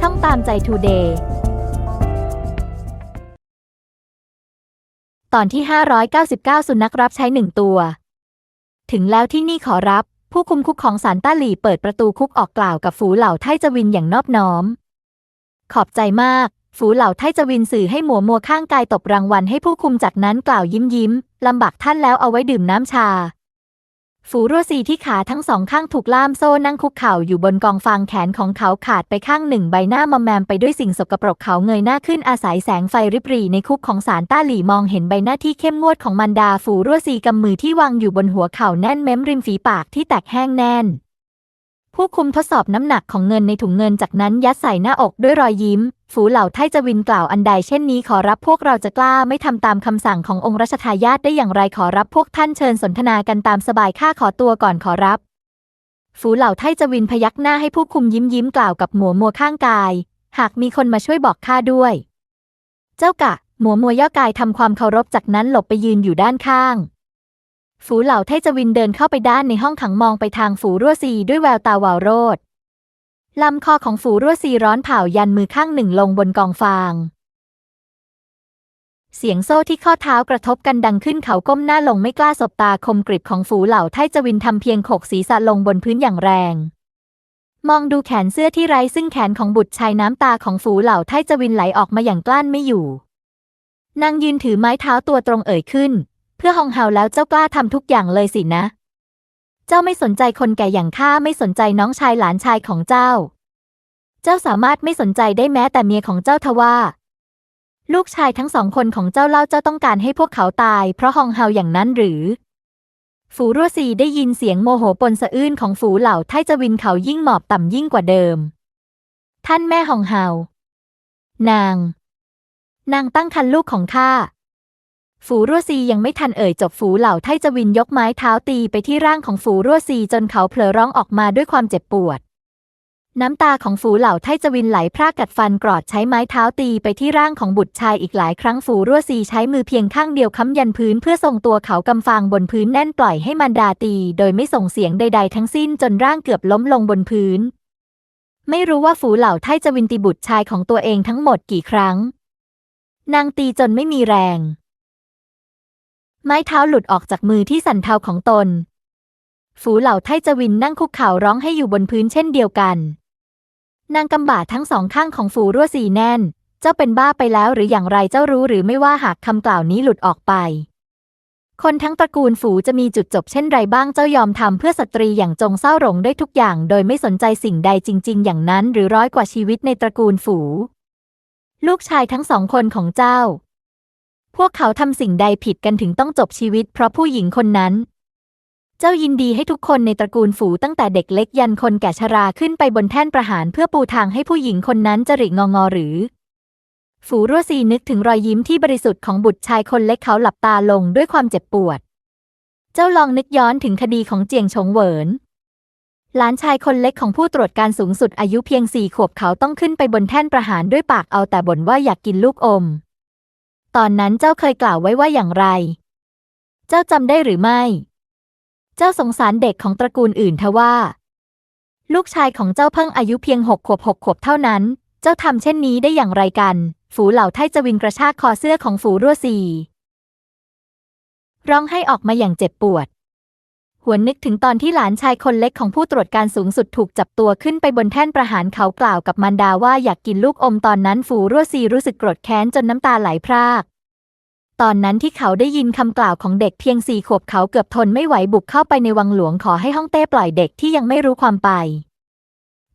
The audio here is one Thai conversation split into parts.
ช่องตามใจทูเดย์ตอนที่ 599 สุนัขรับใช้หนึ่งตัว ถึงแล้วที่นี่ขอรับ ผู้คุมคุกของสารต้าหลี่เปิดประตูคุกออกกล่าวกับฝูเหล่าไทจวินอย่างนอบน้อม ขอบใจมาก ฝูเหล่าไทจวินสื่อให้หมัวมัวข้างกายตบรางวัลให้ผู้คุมจากนั้นกล่าวยิ้มยิ้มลำบากท่านแล้วเอาไว้ดื่มน้ำชา ฝูรั่วซีที่ขาทั้งสองข้างถูกล่ามโซ่นั่งคุกเข่าอยู่บนกองฟางแขนของเขาขาดไปข้างหนึ่งใบหน้ามอมแมมไปด้วยสิ่งสกปรกเขาเงยหน้าขึ้นอาศัยแสงไฟริบหรี่ในคุกของสารต้าหลี่มองเห็นใบหน้าที่เข้มงวดของมันดา ฝูรั่วซีกำมือที่วางอยู่บนหัวเข่าแน่นเม้มริมฝีปากที่แตกแห้งแน่น ผู้คุมทดสอบน้ำหนักของเงินในถุงเงินจากนั้นยัดใส่หน้าอกด้วยรอยยิ้ม ฝูเหล่าไทจวินกล่าวอันใดเช่นนี้ขอรับพวกเราจะกล้าไม่ทำตามคำสั่งขององค์รัชทายาทได้อย่างไรขอรับพวกท่านเชิญสนทนากันตามสบายข้าขอตัวก่อนขอรับ ฝูเหล่าไทจวินพยักหน้าให้ผู้คุมยิ้มยิ้มกล่าวกับหมัวมัวข้างกาย หากมีคนมาช่วยบอกข้าด้วย เจ้ากะหมัวมัวย่อกายทำความเคารพจากนั้นหลบไปยืนอยู่ด้านข้าง ฝูเหล่าไทจวินเดินเข้าไปด้านในห้องขังมองไปทางฝูรั่วซีด้วยแววตาวาวโรดลำคอของฝูรั่วซีร้อนเผายันมือข้างหนึ่งลงบนกองฟาง เสียงโซ่ที่ข้อเท้ากระทบกันดังขึ้นเขาก้มหน้าลงไม่กล้าสบตาคมกริบของฝูเหล่าไทจวินทำเพียงขกศีรษะลงบนพื้นอย่างแรง มองดูแขนเสื้อที่ไร้ซึ่งแขนของบุตรชายน้ำตาของฝูเหล่าไทจวินไหลออกมาอย่างกลั้นไม่อยู่ นางยืนถือไม้เท้าตัวตรงเอ่ยขึ้น เพื่อฮองเฮาแล้วเจ้ากล้าทำทุกอย่างเลยสินะ เจ้าไม่สนใจคนแก่อย่างข้าไม่สนใจน้องชายหลานชายของเจ้า เจ้าสามารถไม่สนใจได้แม้แต่เมียของเจ้าทว่า ลูกชายทั้งสองคนของเจ้าเล่าเจ้าต้องการให้พวกเขาตาย เพราะฮองเฮาอย่างนั้นหรือ ฝูรัวซีได้ยินเสียงโมโหปนสะอื้นของฝูเหล่าไทจวินเขายิ่งหมอบต่ำยิ่งกว่าเดิม ท่านแม่ฮองเฮา นาง นางตั้งคันลูกของข้า ฝูรั่วซียังไม่ทันเอ่ยจบฝูเหล่าไทจวินยกไม้เท้าตีไปที่ร่างของฝูรั่วซีจนเขาเผลอร้องออกมาด้วยความเจ็บปวด น้ำตาของฝูเหล่าไทจวินไหลพรากกัดฟันกรอดใช้ไม้เท้าตีไปที่ร่างของบุตรชายอีกหลายครั้งฝูรั่วซีใช้มือเพียงข้างเดียวค้ำยันพื้นเพื่อทรงตัวเขากำฟางบนพื้นแน่นปล่อยให้มันดาตี โดยไม่ส่งเสียงใด ๆ ทั้งสิ้นจนร่างเกือบล้มลงบนพื้น ไม่รู้ว่าฝูเหล่าไทจวินตีบุตรชายของตัวเองทั้งหมดกี่ครั้ง นางตีจนไม่มีแรง ไม้เท้าหลุดออกจากมือที่สั่นเทาของตน ฝูเหล่าไทจวินนั่งคุกเข่าร้องให้อยู่บนพื้นเช่นเดียวกัน นางกำบาดทั้งสองข้างของฝูรั่วสีแน่น เจ้าเป็นบ้าไปแล้วหรืออย่างไรเจ้ารู้หรือไม่ว่าหากคำกล่าวนี้หลุดออกไป คนทั้งตระกูลฝูจะมีจุดจบเช่นไรบ้างเจ้ายอมทำเพื่อสตรีอย่างจงเศร้าหลงได้ทุกอย่าง โดยไม่สนใจสิ่งใดจริง ๆ อย่างนั้น หรือร้อยกว่าชีวิตในตระกูลฝูลูกชายทั้งสองคนของเจ้า พวกเขาทำสิ่งใดผิดกันถึงต้องจบชีวิตเพราะผู้หญิงคนนั้น เจ้ายินดีให้ทุกคนในตระกูลฝูตั้งแต่เด็กเล็กยันคนแก่ชราขึ้นไปบนแท่นประหารเพื่อปูทางให้ผู้หญิงคนนั้นจริตงองอหรือ ฝูรั่วซีนึกถึงรอยยิ้มที่บริสุทธิ์ของบุตรชายคนเล็กเขาหลับตาลงด้วยความเจ็บปวด เจ้าลองนึกย้อนถึงคดีของเจียงชงเหวินหลานชายคนเล็กของผู้ตรวจการสูงสุดอายุเพียงสี่ขวบเขาต้องขึ้นไปบนแท่นประหารด้วยปากเอาแต่บ่นว่าอยากกินลูกอม ตอนนั้นเจ้าเคยกล่าวไว้ว่าอย่างไร เจ้าจำได้หรือไม่ เจ้าสงสารเด็กของตระกูลอื่นทว่า ลูกชายของเจ้าเพิ่งอายุเพียงหกขวบหกขวบเท่านั้น เจ้าทำเช่นนี้ได้อย่างไรกัน ฝูเหล่าไทจวินกระชากคอเสื้อของฝูรั่วซีร้องให้ออกมาอย่างเจ็บปวด หวนนึกถึงตอนที่หลานชายคนเล็กของผู้ตรวจการสูงสุดถูกจับตัวขึ้นไปบนแท่นประหารเขากล่าวกับมารดาว่าอยากกินลูกอมตอนนั้นฝูรั่วซีรู้สึกโกรธแค้นจนน้ำตาไหลพราก ตอนนั้นที่เขาได้ยินคำกล่าวของเด็กเพียงสี่ขวบเขาเกือบทนไม่ไหวบุกเข้าไปในวังหลวงขอให้ฮ่องเต้ปล่อยเด็กที่ยังไม่รู้ความไป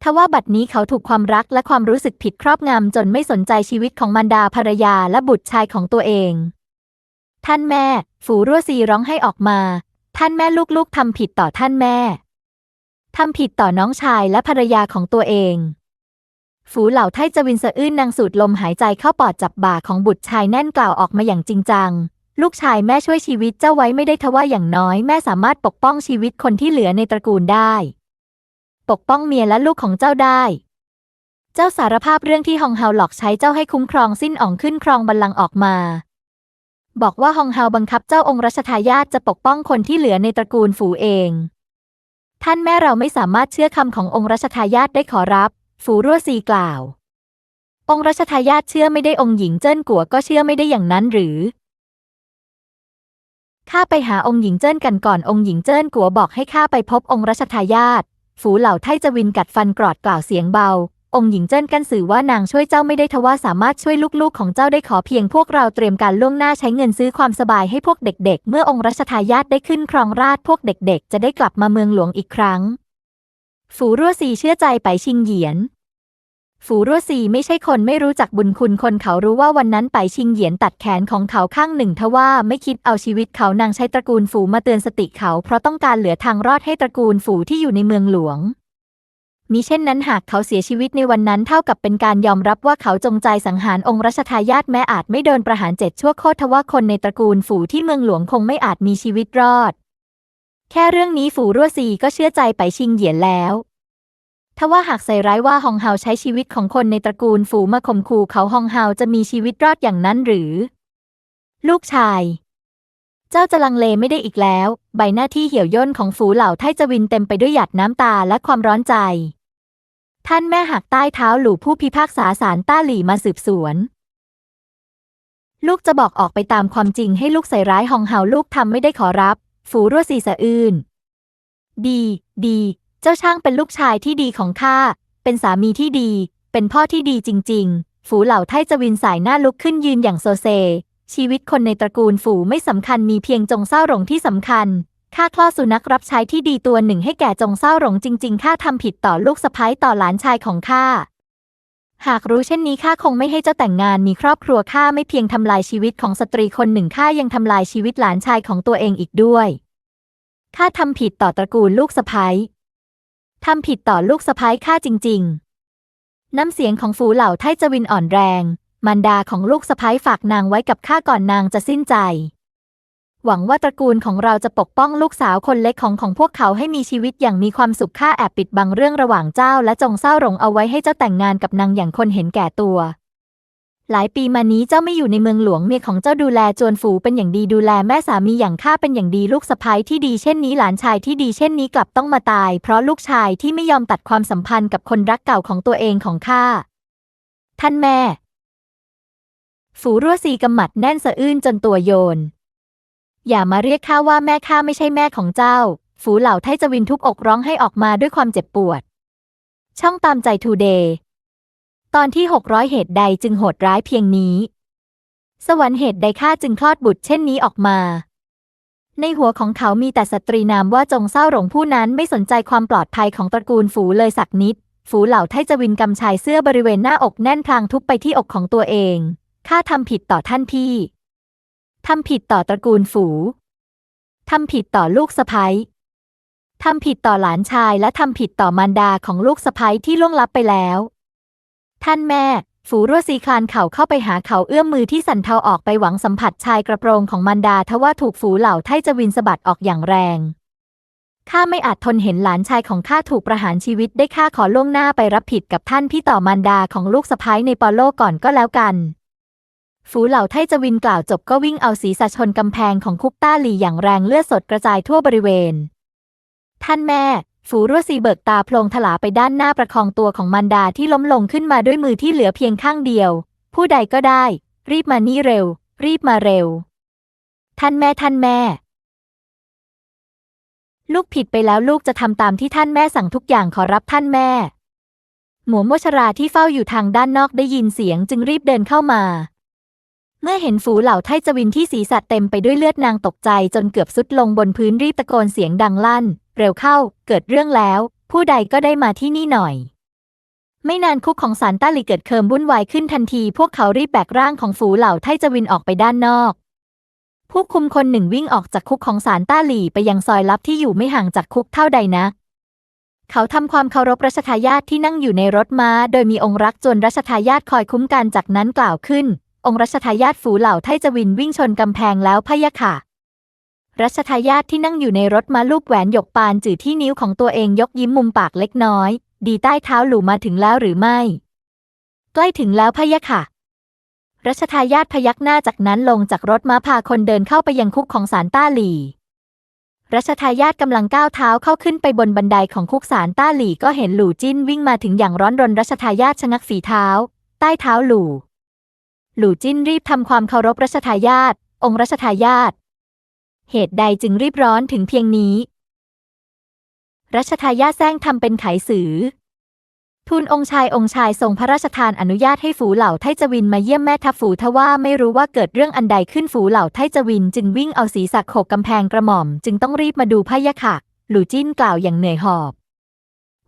ทว่าบัดนี้เขาถูกความรักและความรู้สึกผิดครอบงำจนไม่สนใจชีวิตของมารดาภรรยาและบุตรชายของตัวเอง ท่านแม่ ฝูรั่วซีร้องให้ออกมา ท่านแม่ลูกๆทำผิดต่อท่านแม่ ทำผิดต่อน้องชายและภรรยาของตัวเอง ฝูเหล่าไทจวินสะอื้นนางสูดลมหายใจเข้าปอดจับบ่าของบุตรชายแน่นกล่าวออกมาอย่างจริงจัง ลูกชายแม่ช่วยชีวิตเจ้าไว้ไม่ได้ทว่าอย่างน้อย แม่สามารถปกป้องชีวิตคนที่เหลือในตระกูลได้ ปกป้องเมียและลูกของเจ้าได้ เจ้าสารภาพเรื่องที่ฮองเฮาหลอกใช้เจ้าให้คุ้มครองสิ้นอ่องขึ้นครองบัลลังก์ออกมา บอกว่าฮองเฮาบังคับเจ้าองค์รัชทายาทจะปกป้องคนที่เหลือในตระกูลฝูเอง ท่านแม่เราไม่สามารถเชื่อคำขององค์รัชทายาทได้ขอรับ ฝูรั่วซีกล่าว องค์รัชทายาทเชื่อไม่ได้องค์หญิงเจิ้นกัวก็เชื่อไม่ได้อย่างนั้นหรือข้าไปหาองค์หญิงเจิ้นกันก่อนองค์หญิงเจิ้นกัวบอกให้ข้าไปพบองค์รัชทายาทฝูเหล่าไทจวินกัดฟันกรอดกล่าวเสียงเบา องค์หญิงเจิ้นกันสื่อว่านางช่วยเจ้าไม่ได้ทว่าสามารถช่วยลูกๆ ของเจ้าได้ขอเพียงพวกเราเตรียมการล่วงหน้าใช้เงินซื้อความสบายให้พวกเด็ก ๆ เมื่อองค์รัชทายาทได้ขึ้นครองราชพวกเด็ก ๆ จะได้กลับมาเมืองหลวงอีกครั้ง ฝูรั่วซีเชื่อใจไปชิงเหยียน ฝูรั่วซีไม่ใช่คนไม่รู้จักบุญคุณคนเขารู้ว่าวันนั้นไปชิงเหยียนตัดแขนของเขาข้างหนึ่งทว่าไม่คิดเอาชีวิตเขานางใช้ตระกูลฝูมาเตือนสติเขาเพราะต้องการเหลือทางรอดให้ตระกูลฝูที่อยู่ในเมืองหลวง มิเช่นนั้นหากเขาเสียชีวิตในวันนั้นเท่ากับเป็นการยอมรับว่าเขาจงใจสังหารองค์รัชทายาทแม้อาจไม่โดนประหารเจ็ดชั่วโคตรทว่าคนในตระกูลฝูที่เมืองหลวงคงไม่อาจมีชีวิตรอด แค่เรื่องนี้ฝูรั่วซีก็เชื่อใจไปชิงเหยียนแล้วทว่าหากใส่ร้ายว่าฮองเฮาใช้ชีวิตของคนในตระกูลฝูมาข่มขู่เขาฮองเฮาจะมีชีวิตรอดอย่างนั้นหรือ ลูกชาย เจ้าจะลังเลไม่ได้อีกแล้ว ใบหน้าที่เหี่ยวย่นของฝูเหล่าไทจวินเต็มไปด้วยหยาดน้ำตาและความร้อนใจ ท่านแม่หักใต้เท้าหลู่ผู้พิพากษาศาลต้าหลี่มาสืบสวน ลูกจะบอกออกไปตามความจริงให้ลูกใส่ร้ายฮองเฮาลูกทำไม่ได้ขอรับ ฝูรั่วซีสะอื่นดี ดี เจ้าช่างเป็นลูกชายที่ดีของข้าเป็นสามีที่ดี เป็นพ่อที่ดีจริง ๆ ฝูเหล่าไทจวินสายหน้าลุกขึ้นยืนอย่างโซเซ ชีวิตคนในตระกูลฝูไม่สำคัญมีเพียงจงเศร้าหลงที่สำคัญข้าคลอดสุนัขรับใช้ที่ดีตัวหนึ่งให้แก่จงเศร้าหลงจริง ๆ ข้าทำผิดต่อลูกสะใภ้ต่อหลานชายของข้า หากรู้เช่นนี้ข้าคงไม่ให้เจ้าแต่งงานมีครอบครัวข้าไม่เพียงทำลายชีวิตของสตรีคนหนึ่งข้ายังทำลายชีวิตหลานชายของตัวเองอีกด้วย ข้าทำผิดต่อตระกูลลูกสะใภ้ทำผิดต่อลูกสะใภ้ข้าจริง ๆ น้ำเสียงของฝูเหล่าไทจวินอ่อนแรง มารดาของลูกสะใภ้ฝากนางไว้กับข้าก่อนนางจะสิ้นใจ หวังว่าตระกูลของเราจะปกป้องลูกสาวคนเล็กของของพวกเขาให้มีชีวิตอย่างมีความสุขข้าแอบปิดบังเรื่องระหว่างเจ้าและจงเศร้าหลงเอาไว้ให้เจ้าแต่งงานกับนางอย่างคนเห็นแก่ตัว หลายปีมานี้เจ้าไม่อยู่ในเมืองหลวงเมียของเจ้าดูแลจวนฝูเป็นอย่างดีดูแลแม่สามีอย่างข้าเป็นอย่างดีลูกสะใภ้ที่ดีเช่นนี้หลานชายที่ดีเช่นนี้กลับต้องมาตาย เพราะลูกชายที่ไม่ยอมตัดความสัมพันธ์กับคนรักเก่าของตัวเองของข้าท่านแม่ ฝูรั่วซีกำหมัดแน่นสะอื้นจนตัวโยน อย่ามาเรียกข้าว่าแม่ข้าไม่ใช่แม่ของเจ้า ฝูเหล่าไทจวินทุบอกร้องให้ออกมาด้วยความเจ็บปวด ช่องตามใจทูเดย์ตอนที่ 600 เหตุใดจึงโหดร้ายเพียงนี้ สวรรค์เหตุใดข้าจึงคลอดบุตรเช่นนี้ออกมา ในหัวของเขามีแต่สตรีนามว่าจงเศร้าหลงผู้นั้นไม่สนใจความปลอดภัยของตระกูลฝูเลยสักนิด ฝูเหล่าไทจวินกำชายเสื้อบริเวณหน้าอกแน่นพลางทุบไปที่อกของตัวเอง ข้าทำผิดต่อท่านพี่ ทำผิดต่อตระกูลฝู ทำผิดต่อลูกสะใภ้ทำผิดต่อหลานชายและทำผิดต่อมารดาของลูกสะใภ้ที่ล่วงลับไปแล้ว ท่านแม่ ฝูรัวซีคลานเข่าเข้าไปหาเขาเอื้อมมือที่สั่นเทาออกไปหวังสัมผัสชายกระโปรงของมารดาทว่าถูกฝูเหล่าไทจวินสะบัดออกอย่างแรงข้าไม่อาจทนเห็นหลานชายของข้าถูกประหารชีวิตได้ข้าขอล่วงหน้าไปรับผิดกับท่านพี่ต่อมารดาของลูกสะใภ้ในปอโลก่อนก็แล้วกัน ฝูเหล่าไทจวินกล่าวจบก็วิ่งเอาศีรษะชนกำแพงของคุกต้าหลีอย่างแรงเลือดสดกระจายทั่วบริเวณ ท่านแม่ ฝูรั่วซีเบิกตาโพลงถลาไปด้านหน้าประคองตัวของมันดาที่ล้มลงขึ้นมาด้วยมือที่เหลือเพียงข้างเดียว ผู้ใดก็ได้ รีบมานี่เร็ว รีบมาเร็ว ท่านแม่ท่านแม่ ลูกผิดไปแล้วลูกจะทำตามที่ท่านแม่สั่งทุกอย่างขอรับท่านแม่ หมวโมชราที่เฝ้าอยู่ทางด้านนอกได้ยินเสียงจึงรีบเดินเข้ามา เมื่อเห็นฝูเหล่าไทจวินที่ศีรษะเต็มไปด้วยเลือดนางตกใจจนเกือบสุดลงบนพื้นรีบตะโกนเสียงดังลั่น เร็วเข้า เกิดเรื่องแล้ว ผู้ใดก็ได้มาที่นี่หน่อย ไม่นานคุกของสารต้าหลีเกิดเคิมวุ่นวายขึ้นทันที พวกเขารีบแบกร่างของฝูเหล่าไทจวินออกไปด้านนอกผู้คุมคนหนึ่งวิ่งออกจากคุกของสารต้าหลีไปยังซอยลับที่อยู่ไม่ห่างจากคุกเท่าใดนักเขาทำความเคารพรัชทายาทที่นั่งอยู่ในรถม้า โดยมีองค์รักจวนรัชทายาทคอยคุ้มกันจากนั้นกล่าวขึ้น องค์รัชทายาทฝูเหล่าไทจวินวิ่งชนกำแพงแล้วพะยะค่ะ รัชทายาทที่นั่งอยู่ในรถมาลูกแหวนหยกปานจือที่นิ้วของตัวเองยกยิ้มมุมปากเล็กน้อย ดีใต้เท้าหลู่มาถึงแล้วหรือไม่ ใกล้ถึงแล้วพะยะค่ะ รัชทายาทพยักหน้าจากนั้นลงจากรถมาพาคนเดินเข้าไปยังคุกของศาลต้าหลี่รัชทายาทกำลังก้าวเท้าเข้าขึ้นไปบนบันไดของคุกศาลต้าหลี่ก็เห็นหลู่จิ้นวิ่งมาถึงอย่างร้อนรนรัชทายาทชะงักฝีเท้าตต้เท้าหลู่ หลู่จิ้นรีบทำความเคารพรัชทายาทองค์รัชทายาทเหตุใดจึงรีบร้อนถึงเพียงนี้ รัชทายาทแซงทำเป็นไขสือ ทูลองค์ชายองค์ชายทรงพระราชทานอนุญาตให้ฝูเหล่าไทจวินมาเยี่ยมแม่ทัพฝูทว่าไม่รู้ว่าเกิดเรื่องอันใดขึ้นฝูเหล่าไทจวินจึงวิ่งเอาศีรษะโขกกำแพงกระหม่อม จึงต้องรีบมาดูพะยะค่ะหลู่จิ้นกล่าวอย่างเหนื่อยหอบ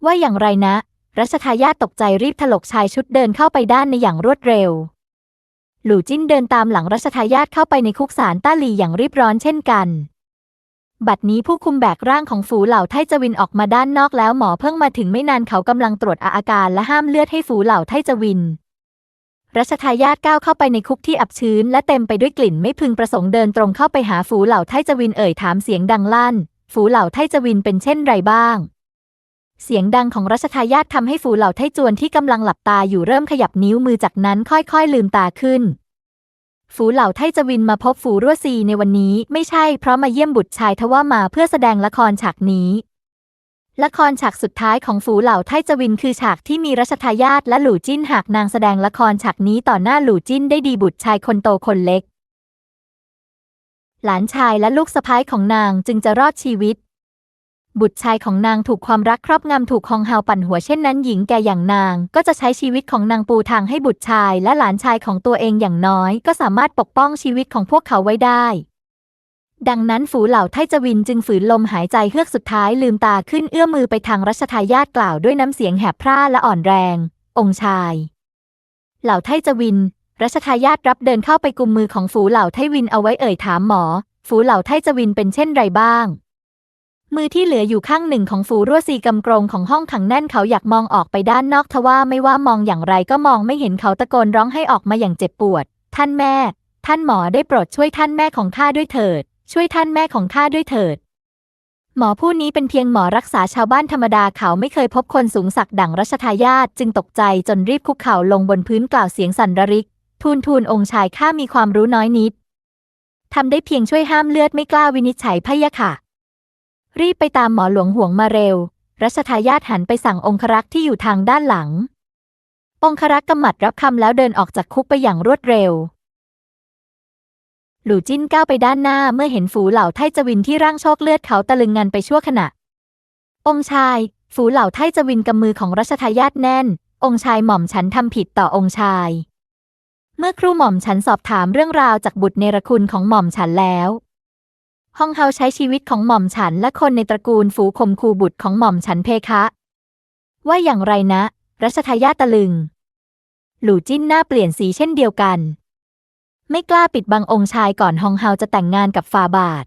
ว่าอย่างไรนะ รัชทายาทตกใจรีบถลกชายชุดเดินเข้าไปด้านในอย่างรวดเร็ว หลู่จิ้นเดินตามหลังรัชทายาทเข้าไปในคุกสารต้าหลีอย่างรีบร้อนเช่นกัน บัดนี้ผู้คุมแบกร่างของฝูเหล่าไทจวินออกมาด้านนอกแล้วหมอเพิ่งมาถึงไม่นานเขากำลังตรวจอาการและห้ามเลือดให้ฝูเหล่าไทจวิน รัชทายาทก้าวเข้าไปในคุกที่อับชื้น และเต็มไปด้วยกลิ่นไม่พึงประสงค์เดินตรงเข้าไปหาฝูเหล่าไทจวินเอ่ยถามเสียงดังลั่น ฝูเหล่าไทจวินเป็นเช่นไรบ้าง เสียงดังของรัชทายาททำให้ฝูเหล่าไทจวนที่กำลังหลับตาอยู่เริ่มขยับนิ้วมือจากนั้นค่อยๆลืมตาขึ้น ฝูเหล่าไทจวินมาพบฝูรั่วซีในวันนี้ไม่ใช่เพราะมาเยี่ยมบุตรชายทว่ามาเพื่อแสดงละครฉากนี้ ละครฉากสุดท้ายของฝูเหล่าไทจวินคือฉากที่มีรัชทายาทและหลู่จิ้นหากนางแสดงละครฉากนี้ต่อหน้าหลู่จิ้นได้ดีบุตรชายคนโตคนเล็ก หลานชายและลูกสะพ้ายของนางจึงจะรอดชีวิต บุตรชายของนางถูกความรักครอบงำถูกคองเฮาปั่นหัวเช่นนั้นหญิงแก่อย่างนาง ก็จะใช้ชีวิตของนางปูทางให้บุตรชายและหลานชายของตัวเองอย่างน้อย ก็สามารถปกป้องชีวิตของพวกเขาไว้ได้ ดังนั้นฝูเหล่าไทจวินจึงฝืนลมหายใจเฮือกสุดท้ายลืมตาขึ้นเอื้อมมือไปทางรัชทายาทกล่าวด้วยน้ำเสียงแหบพร่าและอ่อนแรง องค์ชาย เหล่าไทจวิน รัชทายาทรับเดินเข้าไปกุมมือของฝูเหล่าไทวินเอาไว้เอ่ยถามหมอ ฝูเหล่าไทจวินเป็นเช่นไรบ้าง มือที่เหลืออยู่ข้างหนึ่งของฝูรั่วซีกำกรงของห้องขังแน่นเขาอยากมองออกไปด้านนอกทว่าไม่ว่ามองอย่างไรก็มองไม่เห็นเขาตะโกนร้องให้ออกมาอย่างเจ็บปวด ท่านแม่ ท่านหมอได้โปรดช่วยท่านแม่ของข้าด้วยเถิด ช่วยท่านแม่ของข้าด้วยเถิด หมอผู้นี้เป็นเพียงหมอรักษาชาวบ้านธรรมดาเขาไม่เคยพบคนสูงสักดั่งรัชทายาทจึงตกใจจนรีบคุกเข่าลงบนพื้นกล่าวเสียงสั่นระริก ทูลทูลองค์ชายข้ามีความรู้น้อยนิดทำได้เพียงช่วยห้ามเลือดไม่กล้าวินิจฉัยพะยะค่ะ รีบไปตามหมอหลวงห่วงมาเร็ว รัชทายาทหันไปสั่งองครักษ์ที่อยู่ทางด้านหลัง องครักษ์กำหมัดรับคำแล้วเดินออกจากคุกไปอย่างรวดเร็ว หลู่จิ้นก้าวไปด้านหน้าเมื่อเห็นฝูเหล่าไทจวินที่ร่างโชคเลือดเขาตะลึงงันไปชั่วขณะ องชาย ฝูเหล่าไทจวินกำมือของรัชทายาทแน่น องชายหม่อมฉันทำผิดต่อองชาย เมื่อครูหม่อมฉันสอบถามเรื่องราวจากบุตรเนรคุณของหม่อมฉันแล้ว ฮองเฮาใช้ชีวิตของหม่อมฉันและคนในตระกูลฝูข่มขู่บุตรของหม่อมฉันเพคะ ว่าอย่างไรนะ รัชทายาตะลึง หลู่จิ้นหน้าเปลี่ยนสีเช่นเดียวกัน ไม่กล้าปิดบังองค์ชายก่อนฮองเฮาจะแต่งงานกับฟาบาท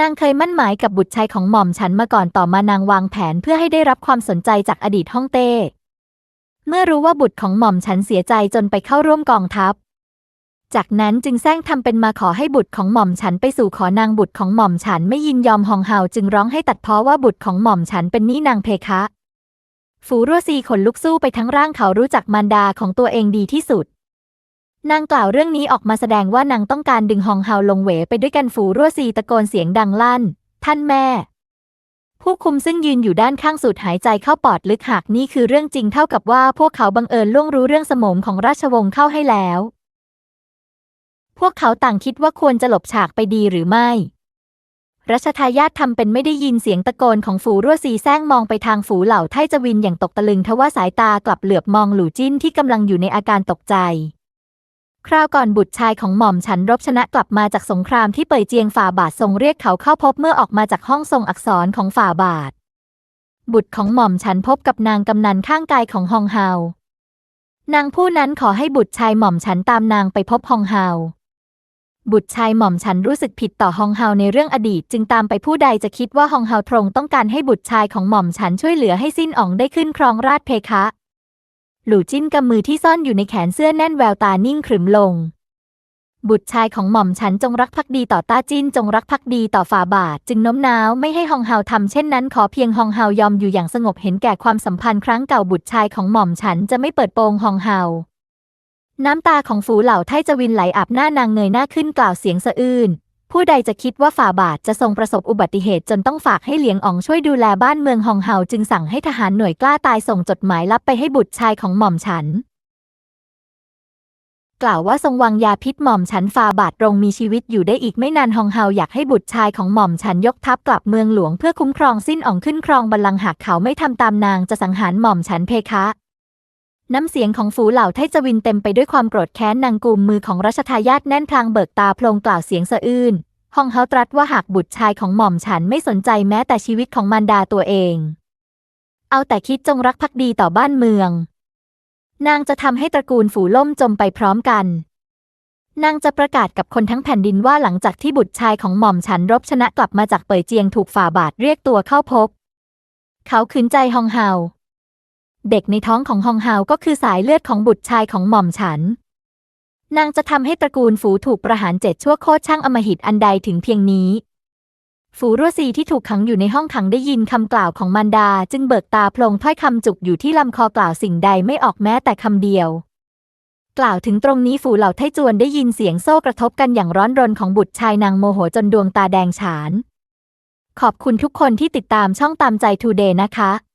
นางเคยมั่นหมายกับบุตรชายของหม่อมฉันมาก่อนต่อมานางวางแผนเพื่อให้ได้รับความสนใจจากอดีตฮ่องเต้ เมื่อรู้ว่าบุตรของหม่อมฉันเสียใจจนไปเข้าร่วมกองทัพ จากนั้นจึงแซงทำเป็นมาขอให้บุตรของหม่อมฉันไปสู่ขอนางบุตรของหม่อมฉันไม่ยินยอมฮองเฮาจึงร้องให้ตัดเพ้อว่าบุตรของหม่อมฉันเป็นนี่นางเพคะ ฝูรั่วซีขนลุกสู้ไปทั้งร่างเขารู้จักมารดาของตัวเองดีที่สุด นางกล่าวเรื่องนี้ออกมาแสดงว่านางต้องการดึงฮองเฮาลงเหวไปด้วยกันฝูรั่วซีตะโกนเสียงดังลั่น ท่านแม่ ผู้คุมซึ่งยืนอยู่ด้านข้างสูดหายใจเข้าปอดลึกหากนี่คือเรื่องจริงเท่ากับว่าพวกเขาบังเอิญล่วงรู้เรื่องสมมของราชวงศ์เข้าให้แล้ว พวกเขาต่างคิดว่าควรจะหลบฉากไปดีหรือไม่ รัชทายาททำเป็นไม่ได้ยินเสียงตะโกนของฝูรั่วซีแซงมองไปทางฝูเหล่าไทจวินอย่างตกตะลึงทว่าสายตากลับเหลือบมองหลู่จิ้นที่กำลังอยู่ในอาการตกใจ คราวก่อนบุตรชายของหม่อมฉันรบชนะกลับมาจากสงครามที่เป่ยเจียงฝ่าบาททรงเรียกเขาเข้าพบเมื่อออกมาจากห้องทรงอักษรของฝ่าบาท บุตรของหม่อมฉันพบกับนางกำนันข้างกายของฮองเฮานางผู้นั้นขอให้บุตรชายหม่อมฉันตามนางไปพบฮองเฮา บุตรชายหม่อมฉันรู้สึกผิดต่อฮองเฮาในเรื่องอดีต จึงตามไปผู้ใดจะคิดว่าฮองเฮาตรงต้องการให้บุตรชายของหม่อมฉันช่วยเหลือให้สิ้นอ๋องได้ขึ้นครองราชเพคะ หลู่จิ้นกำมือที่ซ่อนอยู่ในแขนเสื้อแน่นแววตานิ่งขรึมลง บุตรชายของหม่อมฉันจงรักภักดีต่อต้าจิ้นจงรักภักดีต่อฝ่าบาท จึงโน้มน้าวไม่ให้ฮองเฮาทำเช่นนั้นขอเพียงฮองเฮายอมอยู่อย่างสงบเห็นแก่ความสัมพันธ์ครั้งเก่าบุตรชายของหม่อมฉันจะไม่เปิดโปงฮองเฮา น้ำตาของฝูเหล่าไทจวินไหลอาบหน้านางเงยหน้าขึ้นกล่าวเสียงสะอื้นผู้ใดจะคิดว่าฝ่าบาทจะทรงประสบอุบัติเหตุจนต้องฝากให้เหลียงอ๋องช่วยดูแลบ้านเมืองฮองเฮาจึงสั่งให้ทหารหน่วยกล้าตายส่งจดหมายลับไปให้บุตรชายของหม่อมฉัน กล่าวว่าทรงวางยาพิษหม่อมฉันฟาบาทรงมีชีวิตอยู่ได้อีกไม่นานฮองเฮาอยากให้บุตรชายของหม่อมฉันยกทัพกลับเมืองหลวงเพื่อคุ้มครองสิ้นอ่องขึ้นครองบัลลังก์หากเขาไม่ทำตามนางจะสังหารหม่อมฉันเพคะ น้ำเสียงของฝูเหล่าไทจวินเต็มไปด้วยความโกรธแค้นนางกุมมือของรัชทายาทแน่นพลางเบิกตาโพลงกล่าวเสียงสะอื้นฮองเฮาตรัสว่าหากบุตรชายของหม่อมฉันไม่สนใจแม้แต่ชีวิตของมารดาตัวเอง เอาแต่คิดจงรักภักดีต่อบ้านเมือง นางจะทำให้ตระกูลฝูล่มจมไปพร้อมกัน นางจะประกาศกับคนทั้งแผ่นดินว่าหลังจากที่บุตรชายของหม่อมฉันรบชนะกลับมาจากเป่ยเจียงถูกฝ่าบาทเรียกตัวเข้าพบ เขาขืนใจฮองเฮา เด็กในท้องของฮองเฮาก็คือสายเลือดของบุตรชายของหม่อมฉัน นางจะทำให้ตระกูลฝูถูกประหารเจ็ดชั่วโคตรช่างอมหิตอันใดถึงเพียงนี้ ฝูรั่วซีที่ถูกขังอยู่ในห้องขังได้ยินคำกล่าวของมารดาจึงเบิกตาโพลงถ้อยคำจุกอยู่ที่ลำคอกล่าวสิ่งใดไม่ออกแม้แต่คำเดียว กล่าวถึงตรงนี้ฝูเหล่าไทจวนได้ยินเสียงโซ่กระทบกันอย่างร้อนรนของบุตรชายนางโมโหจนดวงตาแดงฉาน ขอบคุณทุกคนที่ติดตามช่องตามใจทูเดย์นะคะ